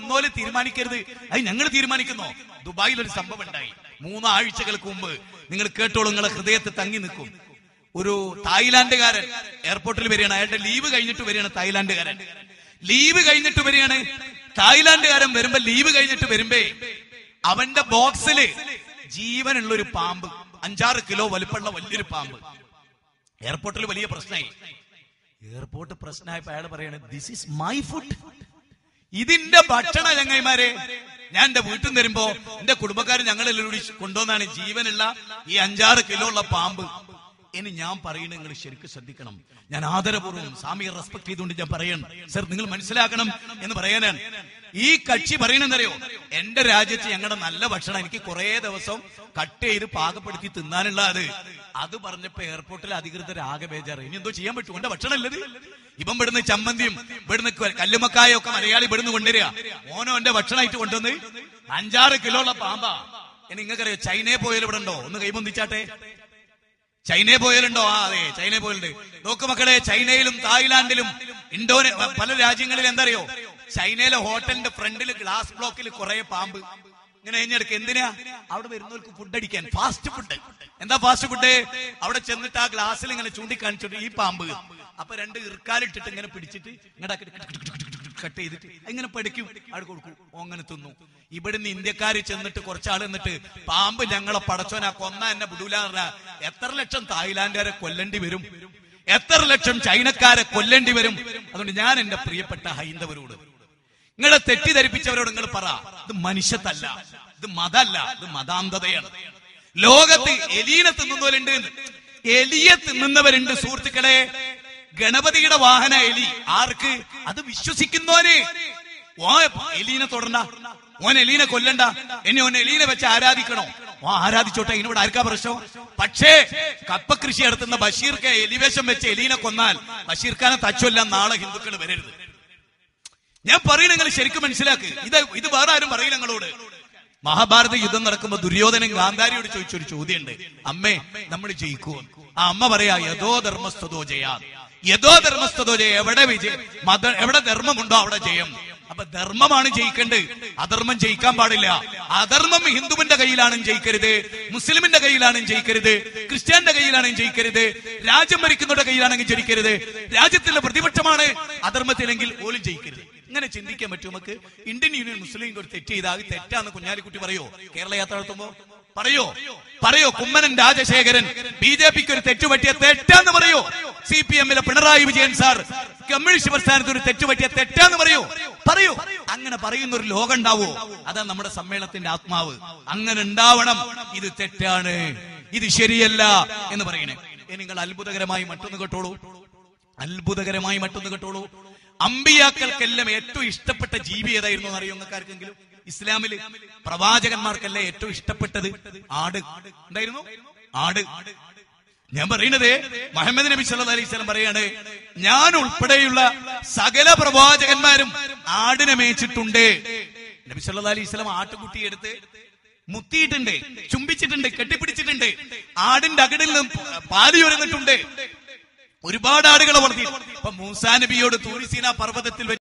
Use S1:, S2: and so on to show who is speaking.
S1: വന്നോലെ തീരുമാനിക്കരുത്. അത് ഞങ്ങൾ തീരുമാനിക്കുന്നു. ദുബായിൽ ഒരു സംഭവം ഉണ്ടായി മൂന്നാഴ്ചകൾക്ക് മുമ്പ് നിങ്ങൾ കേട്ടോളൂ നിങ്ങളെ ഹൃദയത്തെ തങ്ങി നിൽക്കും. ഒരു തായ്ലാന്റുകാരൻ എയർപോർട്ടിൽ വരികയാണ്. അയാളുടെ ലീവ് കഴിഞ്ഞിട്ട് വരികയാണ് തായ്ലാന്റുകാരൻ. ലീവ് കഴിഞ്ഞിട്ട് വരികയാണ്. തായ്ലാന്റുകാരൻ വരുമ്പോ ലീവ് കഴിഞ്ഞിട്ട് വരുമ്പേ അവന്റെ ബോക്സിൽ ജീവനുള്ള ഒരു പാമ്പ് അഞ്ചാറ് കിലോ വലുപ്പമുള്ള വലിയൊരു പാമ്പ്. എയർപോർട്ടിൽ വലിയ പ്രശ്നമായി. എയർപോർട്ട് പ്രശ്നമായപ്പോ അയാൾ പറയാണ് ദിസ് ഇസ് മൈ ഫുഡ് ഇതിന്റെ ഭക്ഷണ ചങ്ങായിമാരെ ഞാൻ എന്റെ വീട്ടിൽ നിന്ന് വരുമ്പോ എന്റെ കുടുംബക്കാർ ഞങ്ങളെല്ലാം കൂടി കൊണ്ടുവന്നാണ് ജീവനുള്ള ഈ അഞ്ചാറ് കിലോ ഉള്ള പാമ്പ്. ഇനി ഞാൻ പറയുന്നത് നിങ്ങൾ ശരിക്കും ശ്രദ്ധിക്കണം. ഞാൻ ആദരപൂർവം സ്വാമിയെ റെസ്പെക്ട് ചെയ്തുകൊണ്ട് ഞാൻ പറയണം. സർ നിങ്ങൾ മനസ്സിലാക്കണം എന്ന് പറയാനാണ്. ഈ കക്ഷി പറയണെന്നറിയോ? എന്റെ രാജ്യത്ത് ഞങ്ങളുടെ നല്ല ഭക്ഷണം എനിക്ക് കുറെ ദിവസം കട്ട് ചെയ്ത് പാകപ്പെടുത്തി തിന്നാനുള്ള അത് അത് പറഞ്ഞപ്പോ എയർപോർട്ടിലെ അധികൃതർ ആകെ ബേജാറ് ഇനി എന്തോ ചെയ്യാൻ പറ്റും? എന്റെ ഭക്ഷണം അല്ലത് ഇവൻ ഇവിടുന്ന് ചമ്മന്തിയും ഇവിടുന്ന് കല്ലുമക്കായ ഒക്കെ മലയാളി ഇവിടുന്ന് കൊണ്ടുവരിക. ഓനോ എന്റെ ഭക്ഷണമായിട്ട് കൊണ്ടുവന്ന് അഞ്ചാറ് കിലോ ഉള്ള പാമ്പാ. ഇനി നിങ്ങൾക്കറിയോ ചൈനയെ പോയാലും ഇവിടെ ഉണ്ടോ? ഒന്ന് കൈമൊന്നിച്ചാട്ടെ ചൈനയെ പോയാലുണ്ടോ ആ അതെ ചൈനയെ പോയാലുണ്ട് നോക്ക് മക്കളെ ചൈനയിലും തായ്ലാന്റിലും ഇന്തോനേ പല രാജ്യങ്ങളിൽ എന്തറിയോ? ചൈനയിലെ ഹോട്ടലിന്റെ ഫ്രണ്ടിൽ ഗ്ലാസ് ബ്ലോക്കിൽ കുറെ പാമ്പ്. ഇങ്ങനെ കഴിഞ്ഞിടക്ക് എന്തിനാ? അവിടെ വരുന്നവർക്ക് ഫുഡ് അടിക്കാൻ ഫാസ്റ്റ് ഫുഡ് എന്താ ഫാസ്റ്റ് ഫുഡ് അവിടെ ചെന്നിട്ട് ആ ഗ്ലാസ്സിൽ ഇങ്ങനെ ചൂണ്ടിക്കാണിച്ചിട്ട് ഈ പാമ്പ്. അപ്പൊ രണ്ട് ഇർക്കാലിട്ടിട്ട് ഇങ്ങനെ പിടിച്ചിട്ട് ഇങ്ങോട്ട് കട്ട് ചെയ്തിട്ട് ഇങ്ങനെ പഠിക്കും. അവിടെ കൊടുക്കും. അങ്ങനെ തിന്നു. ഇവിടുന്ന് ഇന്ത്യക്കാര് ചെന്നിട്ട് കുറച്ചാൾ എന്നിട്ട് പാമ്പ് ഞങ്ങളെ പടച്ചോനാ കൊന്ന എന്നെ വിടൂല എത്ര ലക്ഷം തായ്ലാന്റുകാരെ കൊല്ലേണ്ടി വരും? എത്ര ലക്ഷം ചൈനക്കാരെ കൊല്ലേണ്ടി വരും? അതുകൊണ്ട് ഞാൻ എന്റെ പ്രിയപ്പെട്ട ഹൈന്ദവരോട് നിങ്ങളെ തെറ്റിദ്ധരിപ്പിച്ചവരോട് നിങ്ങൾ പറ. ഇത് മനുഷ്യത്തല്ല. ഇത് മതല്ല. ഇത് മതാന്തതയാണ്. ലോകത്ത് എലീനെ തിന്നുന്നവരുണ്ട്. എലിയെ തിന്നുന്നവരുണ്ട് സുഹൃത്തുക്കളെ. ഗണപതിയുടെ വാഹന എലി. ആർക്ക്? അത് വിശ്വസിക്കുന്നവര് ഓ എലീനെ തൊടണ്ട. ഓൻ എലീനെ കൊല്ലണ്ട. എന്നെ ഓൻ എലീനെ വെച്ച് ആരാധിക്കണോ. ഓ ആരാധിച്ചോട്ടെ? ഇതിനോട് ആർക്കാ പ്രശ്നം? പക്ഷേ കപ്പ കൃഷി നടത്തുന്ന ബഷീർക്ക് എലിവേഷം വെച്ച് എലീനെ കൊന്നാൽ ബഷീർഖാനെ തച്ചൊല്ലാൻ നാളെ ഹിന്ദുക്കൾ വരരുത്. ഞാൻ പറയുന്നത് നിങ്ങൾ ശരിക്കും മനസ്സിലാക്ക്? ഇത് ഇത് വേറെ ആരും പറയില്ല നിങ്ങളോട്. മഹാഭാരത യുദ്ധം നടക്കുമ്പോ ദുര്യോധനൻ ഗാന്ധാരിയോട് ചോദിച്ചൊരു ചോദ്യമുണ്ട്. അമ്മേ നമ്മൾ ജയിക്കൂ ആ അമ്മ പറയാ യഥോ ധർമ്മസ്ഥതോ ജയാ. യഥോ ധർമ്മസ്ഥതോ ജയ എവിടെ വിജയം? മത എവിടെ ധർമ്മമുണ്ടോ അവിടെ ജയം. അപ്പൊ ധർമ്മമാണ് ജയിക്കേണ്ടത് അധർമ്മം ജയിക്കാൻ പാടില്ല. അധർമ്മം ഹിന്ദുവിന്റെ കയ്യിലാണ് ജയിക്കരുത്. മുസ്ലിമിന്റെ കയ്യിലാണ് ജയിക്കരുത്. ക്രിസ്ത്യാന്റെ കയ്യിലാണെങ്കിൽ ജയിക്കരുത്. രാജ്യം ഭരിക്കുന്നവരുടെ കയ്യിലാണെങ്കിൽ ജയിക്കരുത്. രാജ്യത്തിന്റെ പ്രതിപക്ഷമാണ് അധർമ്മത്തിലെങ്കിൽ ഓലും ജയിക്കരുത്. ഇങ്ങനെ ചിന്തിക്കാൻ പറ്റും നമുക്ക്? ഇന്ത്യൻ യൂണിയൻ മുസ്ലിം ഒരു തെറ്റ് ചെയ്താൽ തെറ്റാന്ന് കുഞ്ഞാലിക്കുട്ടി പറയോ? കേരള യാത്ര നടത്തുമ്പോ? പറയോ? പറയോ? കുമ്മനൻ രാജശേഖരൻ ബി ജെ പിക്ക് ഒരു തെറ്റുപറ്റിയ തെറ്റാന്ന് പറയോ? സി പി എമ്മിലെ പിണറായി വിജയൻ സാർ കമ്മ്യൂണിസ്റ്റ് പ്രസ്ഥാനത്ത് ഒരു തെറ്റുപറ്റിയ തെറ്റാന്ന് പറയോ? പറയൂ? അങ്ങനെ പറയുന്ന ഒരു ലോകം ഉണ്ടാവോ? അതാ നമ്മുടെ സമ്മേളനത്തിന്റെ ആത്മാവ്. അങ്ങനെ ഉണ്ടാവണം. ഇത് തെറ്റാണ്. ഇത് ശരിയല്ല എന്ന് പറയണേ. നിങ്ങൾ അത്ഭുതകരമായി മറ്റൊന്ന് കേട്ടോളൂ. അത്ഭുതകരമായി മറ്റൊന്ന് കേട്ടോളൂ. അമ്പിയാക്കൾക്കെല്ലാം ഏറ്റവും ഇഷ്ടപ്പെട്ട ജീവി ഏതായിരുന്നു എന്ന് അറിയോ നിങ്ങൾക്കാർക്കെങ്കിലും? ഇസ്ലാമിൽ പ്രവാചകന്മാർക്കെല്ലാം ഏറ്റവും ഇഷ്ടപ്പെട്ടത്? ആട്. എന്തായിരുന്നു ആട്. ഞാൻ പറയുന്നത് മുഹമ്മദ് നബി സല്ലാ അലൈഹി സ്വലം പറയാണ് ഞാൻ ഉൾപ്പെടെയുള്ള സകല പ്രവാചകന്മാരും ആടിനെ മേച്ചിട്ടുണ്ട് നബി സല്ലാ അലൈഹി സ്വലം ആട്ടുകുട്ടി എടുത്ത് മുത്തിയിട്ടുണ്ട് ചുംബിച്ചിട്ടുണ്ട് കെട്ടിപ്പിടിച്ചിട്ടുണ്ട്. ആടിന്റെ അകടിൽ നിന്നും ഒരുങ്ങിട്ടുണ്ട് ഒരുപാട് ആടുകളെ വളർത്തി. അപ്പൊ മൂസാ നബിയോട് തൂരിസീന പർവതത്തിൽ